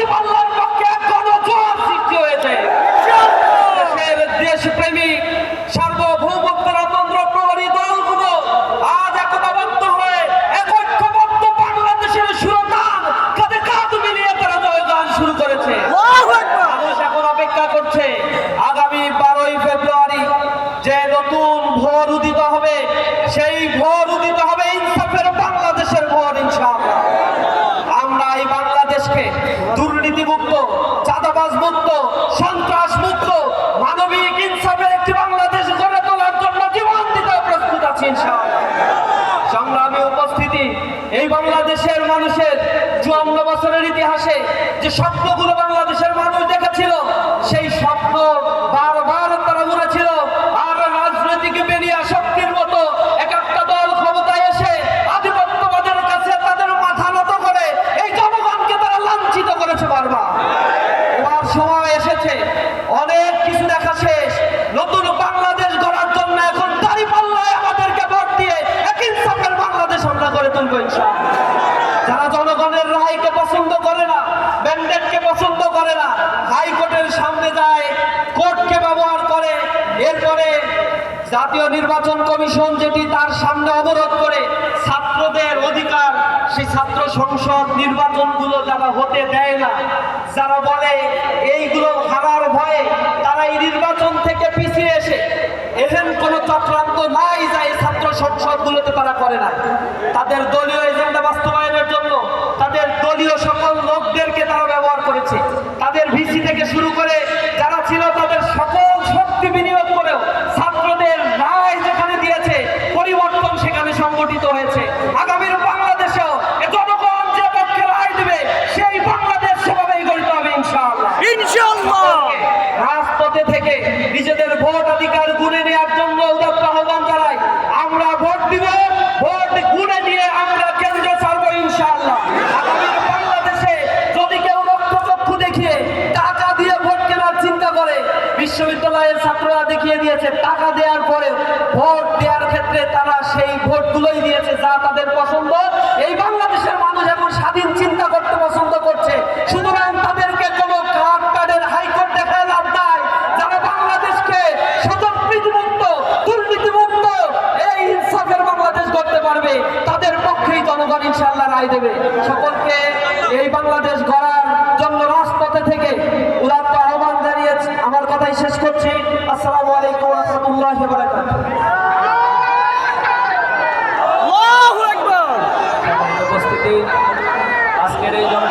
দাঁড়িপাল্লার পক্ষে গণজোয়ার সৃষ্টি হয়েছে। দেশের দেশপ্রেমিক সার্বভৌমত্ব রাতন্ত্র প্রহরী দলগুলো আজ একতাবদ্ধ হয়ে একৈক্যবদ্ধ বাংলাদেশের সুরতান কাঁধে কাঁধ মিলিয়ে তারা জয়গান শুরু করেছে। মানুষ এখন অপেক্ষা করছে আগামী বারোই ফেব্রুয়ারি যে নতুন ভোর উদিত হবে সেই ভোর উদিত হবে ইনসাফের বাংলাদেশের ভোর ইনশাআল্লাহ আমরা এই বাংলাদেশকে দুর্নীতি মুক্ত চাঁদাবাজ মুক্ত সন্ত্রাস মুক্ত মানবিক ইনসাফের একটি বাংলাদেশ গড়ে তোলার জন্য জীবন দিতে প্রস্তুত আছি ইনশাআল্লাহ সংগ্রামী উপস্থিতি এই বাংলাদেশের মানুষের চুয়ান্ন বছরের ইতিহাসে যে স্বপ্নগুলো বাংলাদেশের মানুষ দেখেছিল, সেই স্বপ্ন বারবার তারা ঘুরেছিল। আর রাজনৈতিক বেরিয়া শক্তির মতো এক একটা দল ক্ষমতায় এসে আধিপত্যবাদের কাছে তাদের মাথা নত করে, এই জনগণকে তারা লাঞ্ছিত করেছে বারবার। এবার সময় এসেছে, অনেক কিছু দেখা শেষ। নতুন পছন্দ করে না ব্যান্ডেডকে পছন্দ করে না, হাইকোর্টের সামনে যায়, কোর্টকে ব্যবহার করে। এরপরে জাতীয় নির্বাচন কমিশন যেটি তার সামনে অবরোধ করে, ছাত্রদের অধিকার, সেই ছাত্র সংসদ নির্বাচনগুলো যারা হতে দেয় না, যারা বলে এইগুলো হারার ভয়ে তারা এই নির্বাচন থেকে পিছিয়ে এসে এহেন কোনো চক্রান্ত নাই যা এই ছাত্র সংসদগুলোতে তারা করে না। তাদের দলীয় এজেন্ডা বাস্তবায়নের জন্য তাদের দলীয় সকল লোকদেরকে তারা ব্যবহার করেছে তাদের ভিসি থেকে শুরু করে যারা ছিল তাদের সকল শক্তি বিনিয়োগ করেও ছাত্রদের রায় যেখানে দিয়েছে পরিবর্তন সেখানে হয়েছে। আগামীর বাংলাদেশেও জনগণ যে পক্ষে রায় দিবে সেই বাংলাদেশ সেভাবেই গড়িতে হবে ইনশাআল্লাহ। ইনশাআল্লাহ! রাজপথে থেকে নিজেদের ভোট অধিকার গুনে নেওয়ার জন্য উদাত্ত আহ্বান জানাই। আমরা ভোট দিব ভোট গুনে দিয়ে আমরা কেন্দ্র ছাড়বো ইনশাআল্লাহ। আগামীর বাংলাদেশে যদি কেউ রক্তচক্ষু দেখিয়ে টাকা দিয়ে ভোট কেনার চিন্তা করে বিশ্ববিদ্যালয়ের ছাত্ররা দেখিয়ে দিয়েছে টাকা দেওয়ার পরে ভোট ক্ষেত্রে তারা সেই ভোট ভোটগুলোই দিয়েছে যা তাদের পছন্দ। এই বাংলাদেশের মানুষ এখন স্বাধীন চিন্তা করতে পছন্দ করছে। সুতরাং তাদেরকে কোনো কার্ড কার্ডের হাইকোর্ট দেখায় লাভ নাই। যারা বাংলাদেশকে সতর্কৃতিমুক্ত দুর্নীতিমুক্ত, এই ইনসাফের বাংলাদেশ করতে পারবে, তাদের পক্ষেই জনগণ ইনশাল্লাহ রায় দেবে। সকলকে এই বাংলাদেশ গড়ার জন্য রাজপথে থেকে উদাত্ত আহ্বান জানিয়েছে। আমার কথাই শেষ করছি। আসসালামু আলাইকুম রহমতুল্লাহ আজকের এই জন